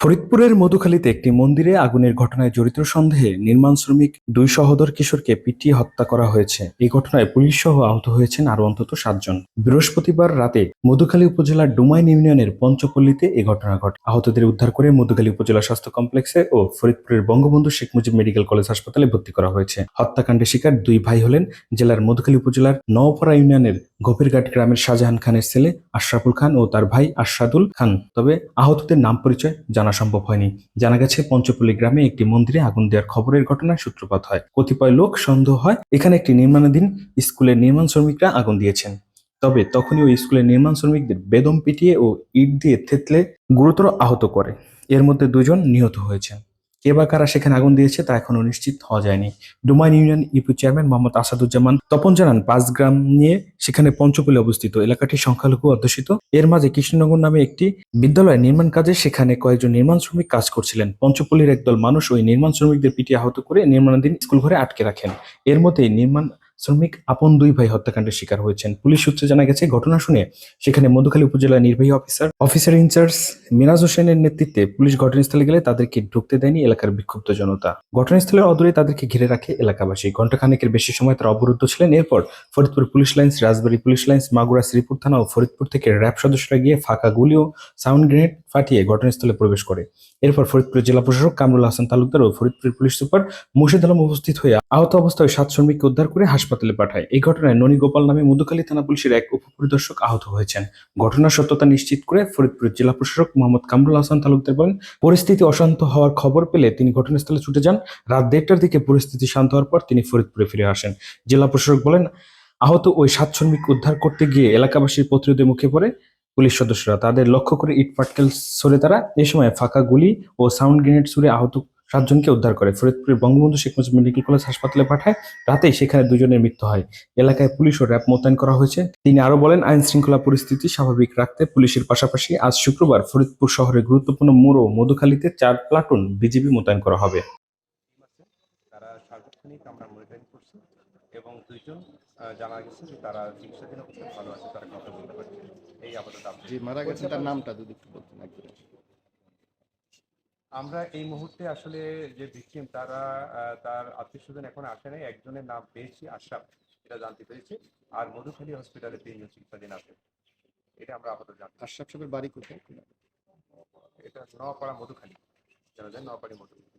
ফরিদপুরের মধুখালীতে একটি মন্দিরে আগুনের ঘটনায় জড়িত সন্দেহে নির্মাণ শ্রমিক দুই সহোদর কিশোরকে পিটিয়ে হত্যা করা হয়েছে। এই ঘটনায় পুলিশ সহ আহত হয়েছেন আরও অন্তত সাতজন। বৃহস্পতিবার রাতে মধুখালী উপজেলার ডুমাইন ইউনিয়নের পঞ্চপল্লীতে এই ঘটনা ঘটে। আহতদের উদ্ধার করে মধুখালী উপজেলা স্বাস্থ্য কমপ্লেক্সে ও ফরিদপুরের বঙ্গবন্ধু শেখ মুজিব মেডিকেল কলেজ হাসপাতালে ভর্তি করা হয়েছে। হত্যাকাণ্ডের শিকার দুই ভাই হলেন জেলার মধুখালী উপজেলার নওপাড়া ইউনিয়নের গভীরঘাট গ্রামের শাহজাহান খানের ছেলে আশরাফুল খান ও তার ভাই আশরাদুল খান। তবে আহতদের নাম পরিচয় জানা সম্ভব হয়নি। জানা গেছে, পঞ্চপল্লী গ্রামে একটি মন্দিরে আগুন দেওয়ার খবরের ঘটনায় সূত্রপাত হয়। কতিপয় লোক সন্দেহ হয়, এখানে একটি নির্মাণাধীন স্কুলের নির্মাণ শ্রমিকরা আগুন দিয়েছেন। তবে তখনই ওই স্কুলের নির্মাণ শ্রমিকদের বেদম পিটিয়ে ও ইট দিয়ে থেতলে গুরুতর আহত করে। এর মধ্যে দুজন নিহত হয়েছেন। কে বা কারা সেখানে আগুন দিয়েছে তা এখনও নিশ্চিত হওয়া যায়নি। Dumain union E P chairman Mohammad Asaduzzaman Tapan জানান, পাঁচ গ্রাম নিয়ে সেখানে পঞ্চকুলে অবস্থিত এলাকাটি সংখ্যালঘু অধ্যুষিত। এর মাঝে কৃষ্ণনগর নামে একটি বিদ্যালয় নির্মাণ কাজে সেখানে কয়েকজন নির্মাণ শ্রমিক কাজ করছিলেন। পঞ্চপল্লীর একদল মানুষ ওই নির্মাণ শ্রমিকদের পিটিয়ে আহত করে নির্মাণাধীন স্কুল ঘরে আটকে রাখেন। এর মধ্যেই নির্মাণ শ্রমিক আপন দুই ভাই হত্যাকাণ্ডের শিকার হয়েছেন। পুলিশ সূত্রে জানা গেছে, ঘটনা শুনে সেখানে মধুখালী উপজেলা নির্বাহী অফিসার অফিসার ইনচার্জ মিনাজ হোসেনের নেতৃত্বে পুলিশ ঘটনাস্থলে গেলে তাদেরকে ঢুকতে দেয়নি এলাকার বিক্ষুব্ধ জনতা। ঘটনাস্থলের অদূরে তাদেরকে ঘিরে রাখে এলাকাবাসী। ঘণ্টাখানেকের বেশি সময় তারা অবরুদ্ধ ছিলেন। এরপর Faridpur police lines, Rajbari police lines, Magura Sreepur থানা ও ফরিদপুর থেকে র্যাব সদস্যরা গিয়ে ফাঁকা গুলি ও সাউন্ড গ্রেনেড ফাটিয়ে ঘটনাস্থলে প্রবেশ করে। এরপর ফরিদপুরের জেলা প্রশাসক কামরুল হাসান তালুকদার ও ফরিদপুর পুলিশ সুপার মুর্শিদ আলম উপস্থিত হয়ে আহত অবস্থায় সাত শ্রমিককে উদ্ধার করে হাসপাতালে পাঠায়। এই ঘটনায় ননী গোপাল নামে মধুখালী থানা পুলিশের এক উপপরিদর্শক আহত হয়েছেন। ঘটনার সত্যতা নিশ্চিত করে ফরিদপুরের জেলা প্রশাসক মোহাম্মদ কামরুল হাসান তালুকদার বলেন, পরিস্থিতি অশান্ত হওয়ার খবর পেলে তিনি ঘটনাস্থলে ছুটে যান। রাত দেড়টার দিকে পরিস্থিতি শান্ত হওয়ার পর তিনি ফরিদপুরে ফিরে আসেন। জেলা প্রশাসক বলেন, আহত ওই সাত শ্রমিক উদ্ধার করতে গিয়ে এলাকাবাসীর প্রতিরোধের মুখে পড়ে। পুলিশ সদস্যরা তাদের লক্ষ্য করে ইট পাটকেল ছড়ে তারা এ সময় ফাঁকা গুলি ও সাউন্ড গ্রেনেড ছুড়ে আহত সাতজনকে উদ্ধার করে। ফরিদপুরের বঙ্গবন্ধু শেখ মুজিব মেডিকেল কলেজ হাসপাতালে পাঠায়। রাতেই সেখানে দুজনের মৃত্যু হয়। এলাকায় পুলিশ ও র্যাব মোতায়েন করা হয়েছে। তিনি আরও বলেন, আইন শৃঙ্খলা পরিস্থিতি স্বাভাবিক রাখতে পুলিশের পাশাপাশি আজ শুক্রবার ফরিদপুর শহরের গুরুত্বপূর্ণ মোড় ও মধুখালীতে চার প্লাটুন বিজিবি মোতায়েন করা হবে। তারা সার্বক্ষণিক আমরা মনিটরিং করছি এবং দুইজন জানা গেছে যে তারা চিকিৎসাধীন অবস্থায় ভালো আছে তারা কথা বলতে পারছে। এই আপাতত। যে মারা গেছে তার নামটা যদি একটু বলতেন একদম। আমরা এই মুহূর্তে আসলে যে ভিকটিম তারা তার আত্মীয় স্বজন এখন আসে নাই একজনের নাম পেয়েছি আশরাফ এটা জানতে পেরেছি। আর মধুখালী হসপিটালে তিনজন চিকিৎসাধীন আছে এটা আমরা আপাতত জানি আশরাফ সাহেবের বাড়ি কোথায়? এটা নওয়াপাড়া মধুখালী। জানা যায় নওয়াপাড়ি মধুখালী।